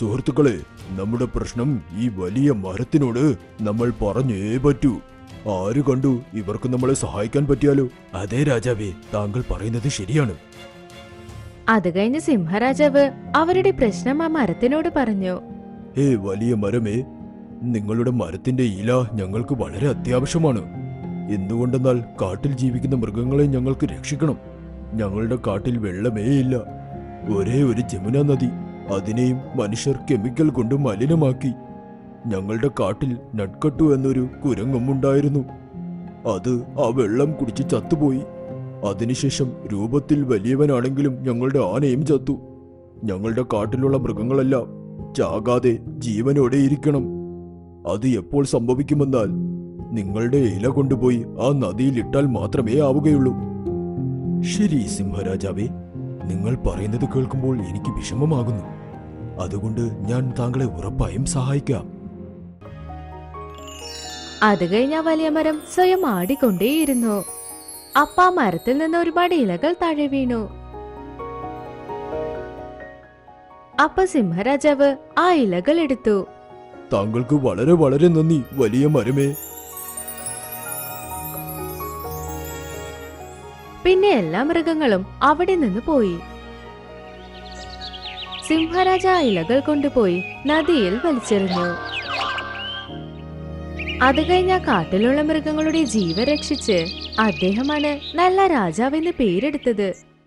സുഹൃത്തുക്കളെ നമ്മുടെ പ്രശ്നം ഈ വലിയ മരത്തിനോട് നമ്മൾ പറഞ്ഞേ പറ്റൂ. ആര് കണ്ടു ഇവർക്ക് നമ്മളെ സഹായിക്കാൻ പറ്റിയാലോ? അതെ രാജാവേ താങ്കൾ പറയുന്നത് ശരിയാണ്. അത് കഴിഞ്ഞ് സിംഹരാജാവ് അവരുടെ പ്രശ്നം ആ മരത്തിനോട് പറഞ്ഞു. ഏ വലിയ മരമേ നിങ്ങളുടെ മരത്തിന്റെ ഇല ഞങ്ങൾക്ക് വളരെ അത്യാവശ്യമാണ്. എന്തുകൊണ്ടെന്നാൽ കാട്ടിൽ ജീവിക്കുന്ന മൃഗങ്ങളെ ഞങ്ങൾക്ക് രക്ഷിക്കണം. ഞങ്ങളുടെ കാട്ടിൽ വെള്ളമേ ഇല്ല. ഒരേ ഒരു ജമുന നദി. അതിനെയും മനുഷ്യർ കെമിക്കൽ കൊണ്ട് മലിനമാക്കി. ഞങ്ങളുടെ കാട്ടിൽ നട്ട്കട്ടു എന്നൊരു കുരങ്ങുമുണ്ടായിരുന്നു. അത് ആ വെള്ളം കുടിച്ച് ചത്തുപോയി. അതിനുശേഷം രൂപത്തിൽ വലിയവനാണെങ്കിലും ഞങ്ങളുടെ ആനയും ചത്തു. ഞങ്ങളുടെ കാട്ടിലുള്ള മൃഗങ്ങളെല്ലാം ചാകാതെ ജീവനോടെ ഇരിക്കണം. അത് എപ്പോൾ സംഭവിക്കുമെന്നാൽ നിങ്ങളുടെ ഇല കൊണ്ടുപോയി ആ നദിയിൽ ഇട്ടാൽ മാത്രമേ ആവുകയുള്ളൂ. ശരി സിംഹരാജാവേ. നിങ്ങൾ പറയുന്നത് കേൾക്കുമ്പോൾ എനിക്ക് വിഷമമാകുന്നു. അതുകൊണ്ട് ഞാൻ താങ്കളെ ഉറപ്പായും സഹായിക്കാം. അത് കഴിഞ്ഞ വലിയ മരം സ്വയം ആടിക്കൊണ്ടേയിരുന്നു. അപ്പ മരത്തിൽ നിന്ന് ഒരുപാട് ഇലകൾ താഴെ വീണു. അപ്പ സിംഹരാജാവ് ആ ഇലകൾ എടുത്തു. താങ്കൾക്ക് വളരെ വളരെ നന്ദി വലിയ മരമേ. പിന്നെ എല്ലാ മൃഗങ്ങളും അവിടെ നിന്ന് പോയി. സിംഹരാജ ഇലകൾ കൊണ്ടുപോയി നദിയിൽ വലിച്ചെറിഞ്ഞു. അത് കഴിഞ്ഞ കാട്ടിലുള്ള മൃഗങ്ങളുടെ ജീവൻ രക്ഷിച്ച് അദ്ദേഹമാണ് നല്ല രാജാവെന്ന് പേരെടുത്തത്.